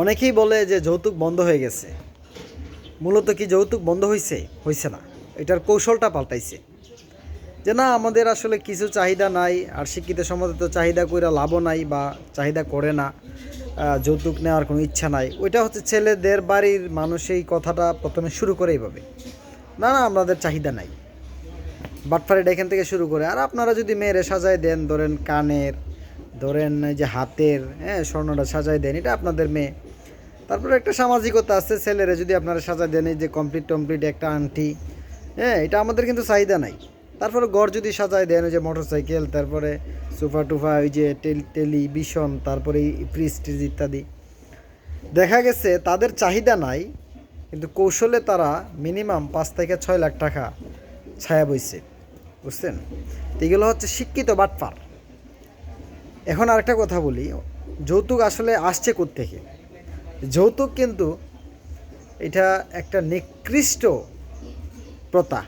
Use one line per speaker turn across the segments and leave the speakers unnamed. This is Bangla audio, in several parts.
অনেকেই বলে যে যৌতুক বন্ধ হয়ে গেছে। মূলত কি যৌতুক বন্ধ হয়েছে হয়েছে না। এটার কৌশলটা পাল্টাইছে। যে না, আমাদের আসলে কিছু চাহিদা নাই, আর শিক্ষিত সমাজে তো চাহিদা কইরা লাভও নাই বা চাহিদা করে না যৌতুক নেওয়ার কোনো ইচ্ছা নাই। ওইটা হচ্ছে ছেলেদের বাড়ির মানুষ এই কথাটা প্রথমে শুরু করে এইভাবে। না না, আমাদের চাহিদা নাই। বাটফারিটা এখান থেকে শুরু করে। আর আপনারা যদি মেয়েরে সাজায় দেন, ধরেন কানের ধরেন যে হাতের হ্যাঁ স্বর্ণটা সাজায় দেন, এটা আপনাদের মেয়ে। তারপরে একটা সামাজিকতা আছে, ছেলেরা যদি আপনারা সাজায় দেন যে কমপ্লিট টমপ্লিট একটা আংটি হ্যাঁ এটা আমাদের কিন্তু চাহিদা নাই। তারপরে গড় যদি সাজায় দেন, ওই যে মোটর সাইকেল তারপরে সোফা টুফা, ওই যে টেল টেলিভিশন তারপরে ফ্রিজ ট্রিজ ইত্যাদি। দেখা গেছে তাদের চাহিদা নাই, কিন্তু কৌশলে তারা মিনিমাম পাঁচ থেকে ছয় লাখ টাকা ছায়া বইছে। বুঝছেন? এগুলো হচ্ছে শিক্ষিত বাটপার। এখন আরেকটা কথা বলি, যৌতুক আসলে আসছে থেকে যৌতুক কিন্তু এটা একটা নিকৃষ্ট প্রথা।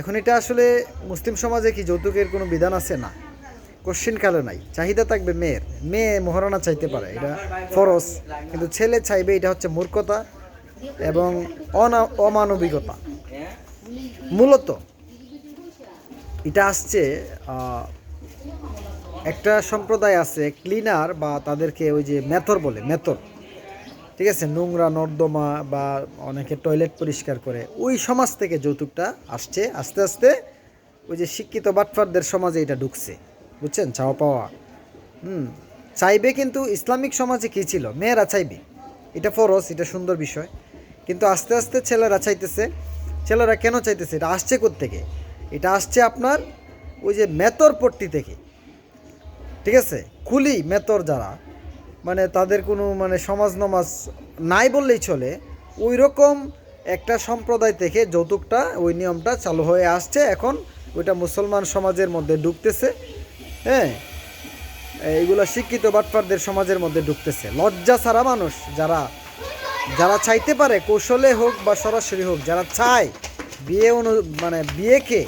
এখন এটা আসলে মুসলিম সমাজে কি যৌতুকের কোনো বিধান আছে না? কোশ্চিন কালে নাই। চাহিদা থাকবে মেয়ের। মেয়ে মহারণা চাইতে পারে, এটা ফরজ। কিন্তু ছেলে চাইবে এটা হচ্ছে মূর্খতা এবং অমানবিকতা। মূলত এটা আসছে একটা সম্প্রদায় আছে ক্লিনার বা তাদেরকে ওই যে মেথর বলে, মেথর। ঠিক আছে? নোংরা, নর্দমা বা অনেকে টয়লেট পরিষ্কার করে। ওই সমাজ থেকে যৌতুকটা আসছে, আস্তে আস্তে ওই যে শিক্ষিত বাটফারদের সমাজে এটা ঢুকছে। বুঝছেন? চাওয়া পাওয়া। হুম। চাইবে কিন্তু ইসলামিক সমাজে কী ছিল? মেয়েরা চাইবে। এটা ফরজ, এটা সুন্দর বিষয়। কিন্তু আস্তে আস্তে ছেলেরা চাইতেছে। ছেলেরা কেন চাইতেছে? এটা আসছে থেকে এটা আসছে আপনার ওই যে মেতর পট্টি থেকে ঠিক আছে? কুলি মেতর যারা মানে তাদের কোনো মানে সমাজ নমাজ নাই বললেই চলে ওই রকম একটা সম্প্রদায় থেকে যৌতুকটা, ওই নিয়মটা চালু হয়ে আসছে এখন, ওইটা মুসলমান সমাজের মধ্যে ঢুকতেছে হ্যাঁ? এইগুলো শিক্ষিত বাটপারদের সমাজের মধ্যে ঢুকতেছে। লজ্জা ছাড়া মানুষ যারা যারা চাইতে পারে কৌশলে হোক বা সরাসরি হোক, যারা চায় বিয়ে অনু মানে বিয়েকে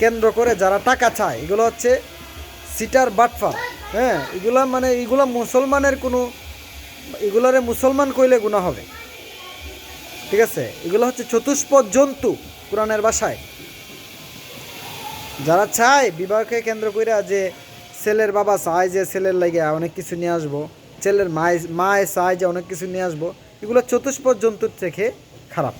কেন্দ্র করে যারা টাকা চায়, এগুলো হচ্ছে সিটার বাটফার হ্যাঁ এগুলা মানে এগুলো মুসলমানের কোনো, এগুলারে মুসলমান কইলে গুণা হবে। ঠিক আছে? এগুলো হচ্ছে চতুষ্পদ জন্তু কোরআনের বাসায় যারা চায়, বিবাহকে কেন্দ্র করে যে ছেলের বাবা চায় যে ছেলের লাগে অনেক কিছু নিয়ে আসব, ছেলের মায় মায় চায় যে অনেক কিছু নিয়ে আসব, এগুলো চতুষ্পদ জন্তুর থেকে খারাপ।